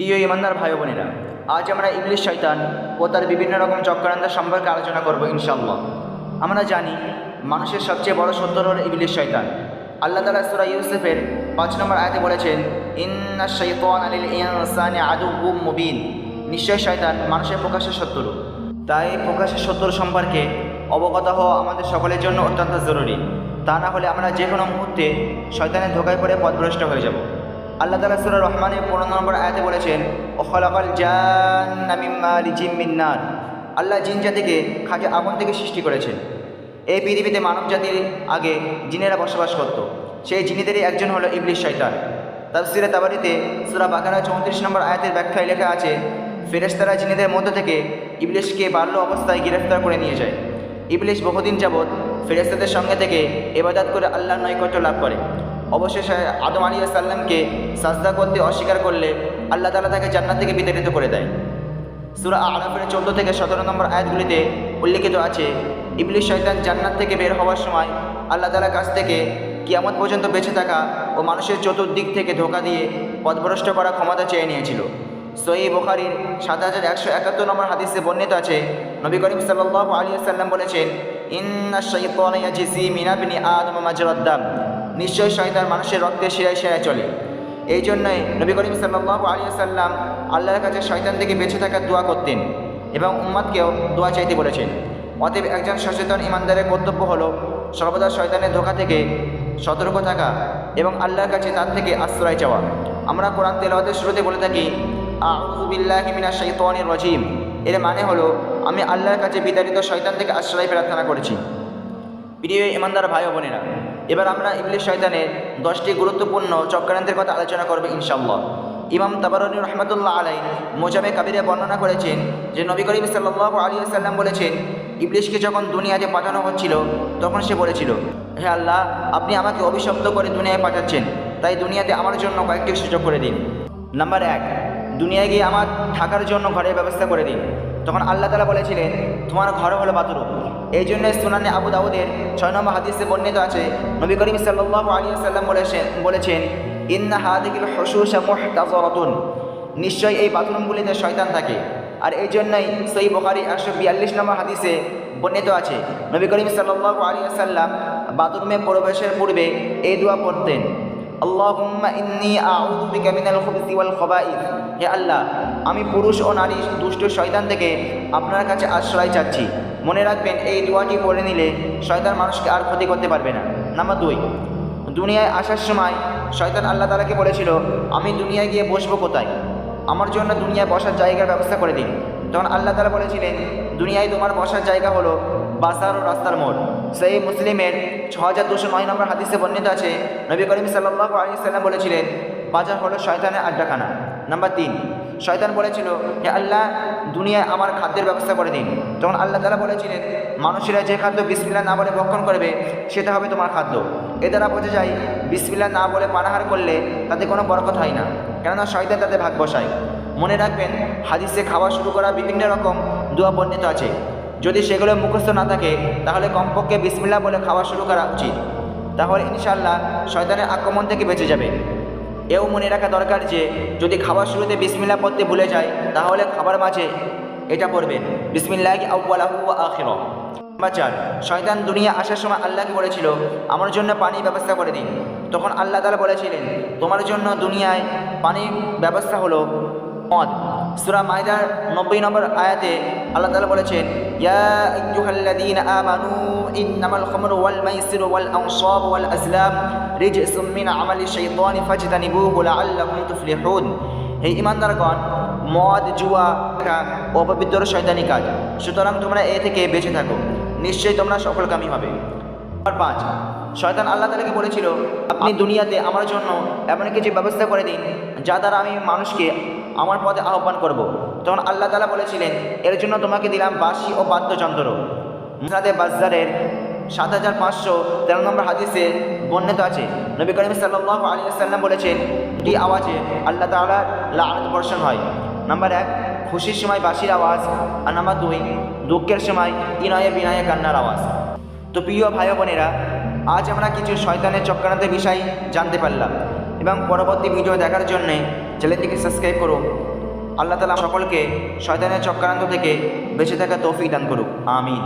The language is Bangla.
প্রিয় ইমানদার ভাই বোনেরা, আজ আমরা ইংলিশ শয়তান ও তার বিভিন্ন রকম চক্রান্ত সম্পর্কে আলোচনা করব ইনশাল্লাহ আমরা জানি, মানুষের সবচেয়ে বড় শত্রু হল ইংলিশ শয়তান। আল্লাহ তালা সুরা ইউসুফের পাঁচ নম্বর আয়তে বলেছেন, ইন্না শৈতান আলিল ইনসানি আদু মুবিন। নিশ্চয় শয়তান মানুষের প্রকাশের শত্রু তাই প্রকাশের শত্রু সম্পর্কে অবগত হওয়া আমাদের সকলের জন্য অত্যন্ত জরুরি। তা না হলে আমরা যে কোনো মুহূর্তে শয়তানের ধোকায় পড়ে পথভ্রষ্ট হয়ে যাব। আল্লাহ তালা সুরা রহমানের পনেরো নম্বর আয়াতে বলেছেন ওখলাকাল মিন্নার আল্লাহ জিন জাতিকে খাঁটি আগুন থেকে সৃষ্টি করেছেন। এই পৃথিবীতে মানব জাতির আগে জিনেরা বসবাস করত। সেই জিনেদেরই একজন হলো ইবলিশ শয়তান। তাফসিরে তাবারিতে সুরা বাকারা চৌত্রিশ নম্বর আয়াতের ব্যাখ্যায় লেখা আছে, ফেরেশতারা জিনেদের মধ্য থেকে ইবলিশকে বাল্য অবস্থায় গ্রেফতার করে নিয়ে যায়। ইবলিশ বহুদিন যাবৎ ফেরেশতাদের সঙ্গে থেকে এবাদাত করে আল্লাহ নৈকট্য লাভ করে। অবশেষে আদম আলী সাল্লামকে সাজদা করতে অস্বীকার করলে আল্লাহ তালা তাকে জান্নাত থেকে বিতাড়িত করে দেয়। সুরা আরাফের চৌদ্দ থেকে সতেরো নম্বর আয়াতগুলিতে উল্লিখিত আছে ইবলিশ শয়তান জান্নাত থেকে বের হওয়ার সময় আল্লাহ তালার কাছ থেকে কিয়ামত পর্যন্ত বেঁচে থাকা ও মানুষের চতুর্দিক থেকে ধোকা দিয়ে পথভ্রষ্ট করা ক্ষমতা চেয়ে নিয়েছিল। সই বোখারির সাত হাজার একশো একাত্তর নম্বর হাদিসে বর্ণিত আছে, নবী করিম সাল্লাহ আলী সাল্লাম বলেছেন, ইন্না শৈতানি আদম মাজরদ্দাম নিশ্চয় শয়তান মানুষের রক্তে শিরায় শিরায় চলে। এই জন্যই নবী করিম সাল্লাহ আলী সাল্লাম আল্লাহর কাছে শয়তান থেকে বেঁচে থাকার দোয়া করতেন এবং উম্মাদকেও দোয়া চাইতে বলেছেন। অতএব একজন সচেতন ইমানদারের কর্তব্য হলো সর্বদা শয়তানের ধোকা থেকে সতর্ক থাকা এবং আল্লাহর কাছে তার থেকে আশ্রয় চাওয়া। আমরা কোরআন তেলাওয়াতের শুরুতে বলে থাকি আউজুবিল্লাহিমিনা শৈতানির রজিম। এর মানে হলো, আমি আল্লাহর কাছে বিতাড়িত শয়তান থেকে আশ্রয় প্রার্থনা করেছি। প্রিয় ইমানদার ভাই বোনেরা এবার আমরা ইংলিশ শয়তানের দশটি গুরুত্বপূর্ণ চক্রান্তের কথা আলোচনা করবে ইনশাল্লাহ ইমাম তাবারনী রহমতুল্লাহ আলাই মোজামে কাবিরে বর্ণনা করেছেন যে নবী করিম সাল্লাহ আলী সাল্লাম বলেছেন, ইবলিশকে যখন দুনিয়াতে পাঠানো হচ্ছিল, তখন সে বলেছিল, হে আল্লাহ, আপনি আমাকে অভিশপ্ত করে দুনিয়ায় পাঠাচ্ছেন, তাই দুনিয়াতে আমার জন্য কয়েকটি সুযোগ করে দিন। নাম্বার এক, দুনিয়ায় গিয়ে আমার থাকার জন্য ঘরের ব্যবস্থা করে দিন। তখন আল্লাহ তালা বলেছিলেন, তোমার ঘর হলো বাথরুম এই জন্য সুনানে আবু দাউদের ছয় নম্বর হাদিসে বর্ণিত আছে, নবী করিম সাল্লাহ আলী সাল্লাম বলেছেন বলেছেন, ইন্না হাদিকিল হসুসামুহতাজরতুন নিশ্চয়ই এই বাথরুমগুলিতে শয়তান থাকে। আর এই জন্যই সই বখারি একশো বিয়াল্লিশ নম্বর হাদিসে বর্ণিত আছে, নবী করিম সাল্লাহ আলী সাল্লাম বাথরুমে প্রবেশের পূর্বে এই দোয়া পড়তেন। হে আল্লাহ, আমি পুরুষ ও নারী, দুষ্ট শয়তান থেকে আপনার কাছে আশ্রয় চাচ্ছি। মনে রাখবেন, এই দোয়াটি পড়ে নিলে শয়তান মানুষকে আর ক্ষতি করতে পারবে না। নাম্বার দুই, দুনিয়ায় আসার সময় শয়তান আল্লাহ তালাকে বলেছিল, আমি দুনিয়ায় গিয়ে বসবো কোথায়? আমার জন্য দুনিয়ায় বসার জায়গার ব্যবস্থা করে দিন। তখন আল্লাহ তালা বলেছিলেন, দুনিয়ায় তোমার বসার জায়গা হলো বাসার ও রাস্তার মোড়। সেই মুসলিমের ছ হাজার দুশো নয় নম্বর হাদিসে বর্ণিত আছে, নবী করিম সাল্লাহ আলী সাল্লাম বলেছিলেন, বাজার হলো শয়তানের আড্ডাখানা। নাম্বার তিন, শয়তান বলেছিল যে, আল্লাহ, দুনিয়ায় আমার খাদ্যের ব্যবস্থা করে দিন। তখন আল্লাহ তালা বলেছিলেন, মানুষেরা যে খাদ্য বিসমিল্লা না বলে ভক্ষণ করবে, সেটা হবে তোমার খাদ্য। এ দ্বারা বোঝা যায় বিসমিল্লা না বলে পানাহার করলে তাতে কোনো বরকত হয় না, কেননা শয়তান তাতে ভাগ বসায়। মনে রাখবেন, হাদিসে খাওয়া শুরু করা বিভিন্ন রকম দোয়া বর্ণিত আছে। যদি সেগুলো মুখস্থ না থাকে, তাহলে কমপক্ষে বিসমিল্লা বলে খাওয়া শুরু করা উচিত। তাহলে ইনশাল্লাহ শয়তানের আক্রমণ থেকে বেঁচে যাবে। এও মনে রাখা দরকার যে, যদি খাবার শুরুতে বিসমিল্লা পড়তে ভুলে যায়, তাহলে খাবার মাঝে এটা পড়বেন, বিসমিল্লাহ আউ্বালাহু আখির নাম্বার চার শয়তান দুনিয়া আসার সময় আল্লাহকে বলেছিল, আমার জন্য পানির ব্যবস্থা করে দিন। তখন আল্লাহ তালা বলেছিলেন, তোমার জন্য দুনিয়ায় পানির ব্যবস্থা হলো মদ। সুরা মাইদার নব্বই নম্বর আয়াতে আল্লাহ তালা বলেছেন, ইয়া মিন আমালি হে মদ, জুয়া শয়তানি কাজ। সুতরাং তোমরা এ থেকে বেঁচে থাকো। নিশ্চয়ই তোমরা সফলকামী হবে। পাঁচ, শয়তান আল্লাহ তালাকে বলেছিল, আপনি দুনিয়াতে আমার জন্য এমন কিছু ব্যবস্থা করে দিন, যা দ্বারা আমি মানুষকে আমার পথে আহ্বান করব। তখন আল্লাহ তালা বলেছিলেন, এর জন্য তোমাকে দিলাম বাঁশি ও বাদ্যযন্ত্র। মুসাদে বাজারের সাত হাজার পাঁচশো তেরো নম্বর হাদিসে বর্ণিত আছে। নবী করিম সাল্লাহ আলী সাল্লাম বলেছেন কি আওয়াজে আল্লাহ তালা লানত বর্ষণ হয়। নাম্বার এক, খুশির সময় বাঁশির আওয়াজ। আর নাম্বার দুই, দুঃখের সময় ইনয়ে বিনয়ে কান্নার আওয়াজ। তো প্রিয় ভাই বোনেরা, আজ আমরা কিছু শয়তানের চক্রান্তের বিষয় জানতে পারলাম। এবং পরবর্তী ভিডিও দেখার জন্যে চ্যানেলটিকে সাবস্ক্রাইব করুন। আল্লাহ তালা সকলকে শয়তানের চক্রান্ত থেকে বেঁচে থাকা তৌফিক দান করুক। আমিন।